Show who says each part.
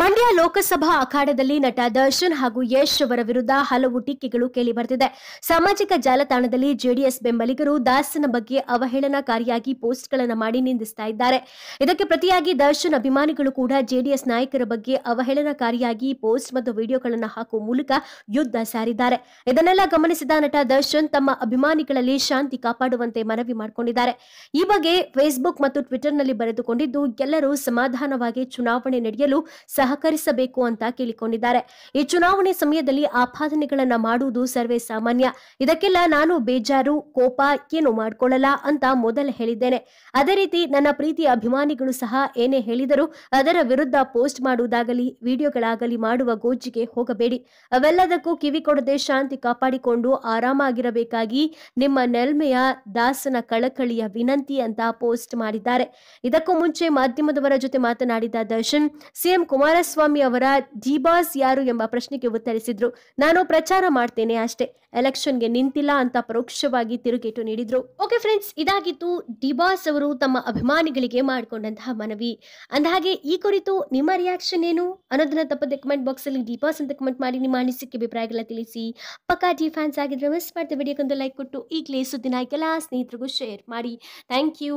Speaker 1: ಮಂಡ್ಯ ಲೋಕಸಭಾ ಅಖಾಡದಲ್ಲಿ ನಟ ದರ್ಶನ್ ಹಾಗೂ ಯಶ್ ಅವರ ವಿರುದ್ಧ ಹಲವು ಟೀಕೆಗಳು ಕೇಳಿಬರ್ತಿದೆ ಸಾಮಾಜಿಕ ಜಾಲತಾಣದಲ್ಲಿ ಜೆಡಿಎಸ್ ಬೆಂಬಲಿಗರು ದಾಸನ ಬಗ್ಗೆ ಅವಹೇಳನಕಾರಿಯಾಗಿ ಪೋಸ್ಟ್ಗಳನ್ನು ಮಾಡಿ ನಿಂದಿಸ್ತಾ ಇದ್ದಾರೆ. ಇದಕ್ಕೆ ಪ್ರತಿಯಾಗಿ ದರ್ಶನ್ ಅಭಿಮಾನಿಗಳು ಕೂಡ ಜೆಡಿಎಸ್ ನಾಯಕರ ಬಗ್ಗೆ ಅವಹೇಳನಕಾರಿಯಾಗಿ ಪೋಸ್ಟ್ ಮತ್ತು ವಿಡಿಯೋಗಳನ್ನು ಹಾಕುವ ಮೂಲಕ ಯುದ್ಧ ಸಾರಿದ್ದಾರೆ. ಇದನ್ನೆಲ್ಲ ಗಮನಿಸಿದ ನಟ ದರ್ಶನ್ ತಮ್ಮ ಅಭಿಮಾನಿಗಳಲ್ಲಿ ಶಾಂತಿ ಕಾಪಾಡುವಂತೆ ಮನವಿ ಮಾಡಿಕೊಂಡಿದ್ದಾರೆ. ಈ ಬಗ್ಗೆ ಫೇಸ್ಬುಕ್ ಮತ್ತು ಟ್ವಿಟರ್ನಲ್ಲಿ ಬರೆದುಕೊಂಡಿದ್ದು, ಎಲ್ಲರೂ ಸಮಾಧಾನವಾಗಿ ಚುನಾವಣೆ ನಡೆಯಲು ಸಹಕರಿಸಬೇಕು ಅಂತ ಕೇಳಿಕೊಂಡಿದ್ದಾರೆ. ಈ ಚುನಾವಣೆ ಸಮಯದಲ್ಲಿ ಆಪಾದನೆಗಳನ್ನ ಮಾಡುವುದು ಸರ್ವೇ ಸಾಮಾನ್ಯ. ಇದಕ್ಕೆಲ್ಲ ನಾನು ಬೇಜಾರು, ಕೋಪ, ಏನು ಮಾಡ್ಕೊಳ್ಳಲ್ಲ ಅಂತ ಮೊದಲು ಹೇಳಿದ್ದೇನೆ. ಅದೇ ರೀತಿ ನನ್ನ ಪ್ರೀತಿಯ ಅಭಿಮಾನಿಗಳು ಸಹ ಏನೇ ಹೇಳಿದರೂ ಅದರ ವಿರುದ್ಧ ಪೋಸ್ಟ್ ಮಾಡುವುದಾಗಲಿ, ವಿಡಿಯೋಗಳಾಗಲಿ ಮಾಡುವ ಗೋಜಿಗೆ ಹೋಗಬೇಡಿ. ಅವೆಲ್ಲದಕ್ಕೂ ಕಿವಿ ಕೊಡದೆ ಶಾಂತಿ ಕಾಪಾಡಿಕೊಂಡು ಆರಾಮಾಗಿರಬೇಕಾಗಿ ನಿಮ್ಮ ನೆಲ್ಮೆಯ ದಾಸನ ಕಳಕಳಿಯ ವಿನಂತಿ ಅಂತ ಪೋಸ್ಟ್ ಮಾಡಿದ್ದಾರೆ. ಇದಕ್ಕೂ ಮುಂಚೆ ಮಾಧ್ಯಮದವರ ಜೊತೆ ಮಾತನಾಡಿದ ದರ್ಶನ್, ಸಿಎಂ ಕುಮಾರಸ್ವಾಮಿ ಅವರ ಜೀಬಾಸ್ ಯಾರು ಎಂಬ ಪ್ರಶ್ನೆಗೆ ಉತ್ತರಿಸಿದ್ರು. ನಾನು ಪ್ರಚಾರ ಮಾಡ್ತೇನೆ ಅಷ್ಟೇ. ಎಲೆಕ್ಷನ್ಗೆ ನಿಂತಿಲ್ಲ ಅಂತ ಪರೋಕ್ಷವಾಗಿ ತಿರುಗೇಟು ನೀಡಿದ್ರು. ಓಕೆ ಫ್ರೆಂಡ್ಸ್, ಇದಾಗಿತ್ತು ಡಿಬಾಸ್ ಅವರು ತಮ್ಮ ಅಭಿಮಾನಿಗಳಿಗೆ ಮಾಡಿಕೊಂಡಂತಹ ಮನವಿ. ಅಂದಹಾಗೆ, ಈ ಕುರಿತು ನಿಮ್ಮ ರಿಯಾಕ್ಷನ್ ಏನು? ಅನ್ನೋದನ್ನ ತಪ್ಪದೆ ಕಮೆಂಟ್ ಬಾಕ್ಸ್ ಅಲ್ಲಿ ಡಿಬಾಸ್ ಅಂತ ಕಮೆಂಟ್ ಮಾಡಿ ನಿಮ್ಮ ಅನಿಸಿಕೆ ಅಭಿಪ್ರಾಯಗಳ ತಿಳಿಸಿ. ಪಕ್ಕಾ ಜಿ ಫ್ಯಾನ್ಸ್ ಆಗಿದ್ರೆ ಮಿಸ್ ಮಾಡ್ತಾ ವಿಡಿಯೋಕ್ಕೊಂದು ಲೈಕ್ ಕೊಟ್ಟು ಈಗಲೇ ಸುದ್ದಿನ ಎಲ್ಲ ಸ್ನೇಹಿತರಿಗೂ ಶೇರ್ ಮಾಡಿ. Thank you